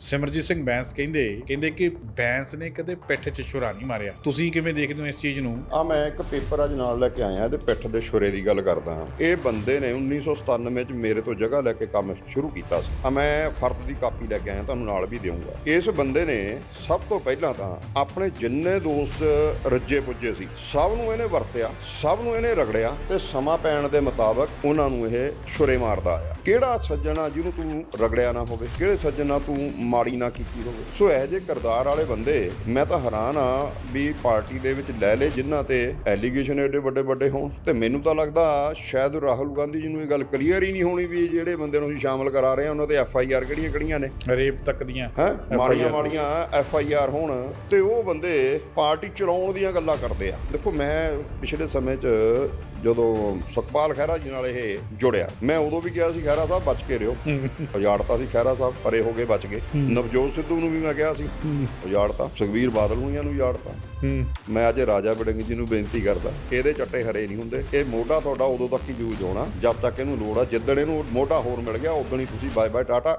ਸਿਮਰਜੀਤ ਸਿੰਘ ਬੈਂਸ ਕਹਿੰਦੇ ਕਹਿੰਦੇ ਕਿ ਬੈਂਸ ਨੇ ਕਦੇ ਪਿੱਠ 'ਚ ਛੁਰਾ ਨਹੀਂ ਮਾਰਿਆ। ਤੁਸੀਂ ਕਿਵੇਂ ਦੇਖਦੇ ਹੋ ਇਸ ਚੀਜ਼ ਨੂੰ? ਆ ਮੈਂ ਇੱਕ ਪੇਪਰ ਅੱਜ ਨਾਲ ਲੈ ਕੇ ਆਇਆ ਇਹਦੇ ਪਿੱਠ ਦੇ ਛੁਰੇ ਦੀ ਗੱਲ ਕਰਦਾ ਹਾਂ। ਇਹ ਬੰਦੇ ਨੇ 1997 ਚ ਮੇਰੇ ਤੋਂ ਜਗ੍ਹਾ ਲੈ ਕੇ ਕੰਮ ਸ਼ੁਰੂ ਕੀਤਾ ਸੀ। ਆ ਮੈਂ ਫਰਦ ਦੀ ਕਾਪੀ ਲੈ ਕੇ ਆਇਆ, ਤੁਹਾਨੂੰ ਨਾਲ ਵੀ ਦੇਵਾਂਗਾ ਇਸ ਬੰਦੇ ਨੇ ਸਭ ਤੋਂ ਪਹਿਲਾਂ ਤਾਂ ਆਪਣੇ ਜਿੰਨੇ ਦੋਸਤ ਰੱਜੇ ਪੁੱਜੇ ਸੀ, ਸਭ ਨੂੰ ਇਹਨੇ ਵਰਤਿਆ, ਸਭ ਨੂੰ ਇਹਨੇ ਰਗੜਿਆ ਤੇ ਸਮਾਂ ਪੈਣ ਦੇ ਮੁਤਾਬਕ ਉਹਨਾਂ ਨੂੰ ਇਹ ਛੁਰੇ ਮਾਰਦਾ ਆਇਆ। ਕਿਹੜਾ ਸੱਜਣਾ ਜਿਹਨੂੰ ਤੂੰ ਰਗੜਿਆ ਨਾ ਹੋਵੇ, ਕਿਹੜੇ ਸੱਜਣਾ ਤੂੰ ਮਾੜੀ ਨਾ ਕੀਤੀ ਹੋਵੇ। ਸੋ ਇਹ ਜੇ ਕਿਰਦਾਰ ਵਾਲੇ ਬੰਦੇ ਮੈਂ ਤਾਂ ਹੈਰਾਨ ਆ ਵੀ ਪਾਰਟੀ ਦੇ ਵਿੱਚ ਲੈ ਲੈ ਜਿਨ੍ਹਾਂ ਤੇ ਐਲੀਗੇਸ਼ਨ ਏਡੇ ਵੱਡੇ ਵੱਡੇ ਹੋਣ। ਤੇ ਮੈਨੂੰ ਤਾਂ ਲੱਗਦਾ ਸ਼ਾਇਦ ਰਾਹੁਲ ਗਾਂਧੀ ਜੀ ਨੂੰ ਇਹ ਗੱਲ ਕਲੀਅਰ ਹੀ ਨਹੀਂ ਹੋਣੀ ਵੀ ਜਿਹੜੇ ਬੰਦੇ ਨੂੰ ਅਸੀਂ ਸ਼ਾਮਲ ਕਰਾ ਰਹੇ ਹਾਂ ਉਹਨਾਂ ਤੇ ਐਫ ਆਈ ਆਰ ਕਿਹੜੀਆਂ ਕਿਹੜੀਆਂ ਨੇ? ਰੇਪ ਤੱਕ ਦੀਆਂ। ਹੈ? ਮਾੜੀਆਂ ਮਾੜੀਆਂ ਐਫ ਆਈ ਆਰ ਹੋਣ। ਤੇ ਉਹ ਬੰਦੇ ਪਾਰਟੀ ਚਲਾਉਣ ਦੀਆਂ ਗੱਲਾਂ ਕਰਦੇ ਆ। ਦੇਖੋ ਮੈਂ ਪਿਛਲੇ ਸਮੇਂ 'ਚ ਜਦੋਂ ਸੁਖਪਾਲ ਖਹਿਰਾ ਜੀ ਨਾਲ ਇਹ ਜੁੜਿਆ ਮੈਂ ਉਦੋਂ ਵੀ ਕਿਹਾ ਸੀ ਖਹਿਰਾ ਸਾਹਿਬ ਬਚ ਕੇ ਰਿਓ ਉਜਾੜਤਾ ਸੀ ਖਹਿਰਾ ਸਾਹਿਬ ਪਰੇ ਹੋ ਗਏ ਬਚ ਗਏ। ਨਵਜੋਤ ਸਿੱਧੂ ਨੂੰ ਵੀ ਮੈਂ ਕਿਹਾ ਸੀ ਉਜਾੜਤਾ ਸੁਖਬੀਰ ਬਾਦਲ ਨੂੰ ਨੂੰ ਉਜਾੜਤਾ ਮੈਂ ਅੱਜ ਰਾਜਾ ਵੜਿੰਗ ਜੀ ਨੂੰ ਬੇਨਤੀ ਕਰਦਾ ਇਹਦੇ ਚੱਟੇ ਹਰੇ ਨਹੀਂ ਹੁੰਦੇ। ਇਹ ਮੋਢਾ ਤੁਹਾਡਾ ਉਦੋਂ ਤੱਕ ਹੀ ਯੂਜ਼ ਹੋਣਾ ਜਦ ਤੱਕ ਇਹਨੂੰ ਲੋੜ ਆ। ਜਿੱਦਣ ਇਹਨੂੰ ਮੋਢਾ ਹੋਰ ਮਿਲ ਗਿਆ ਉਦੋਂ ਹੀ ਤੁਸੀਂ ਬਾਏ ਬਾਏ ਟਾਟਾ।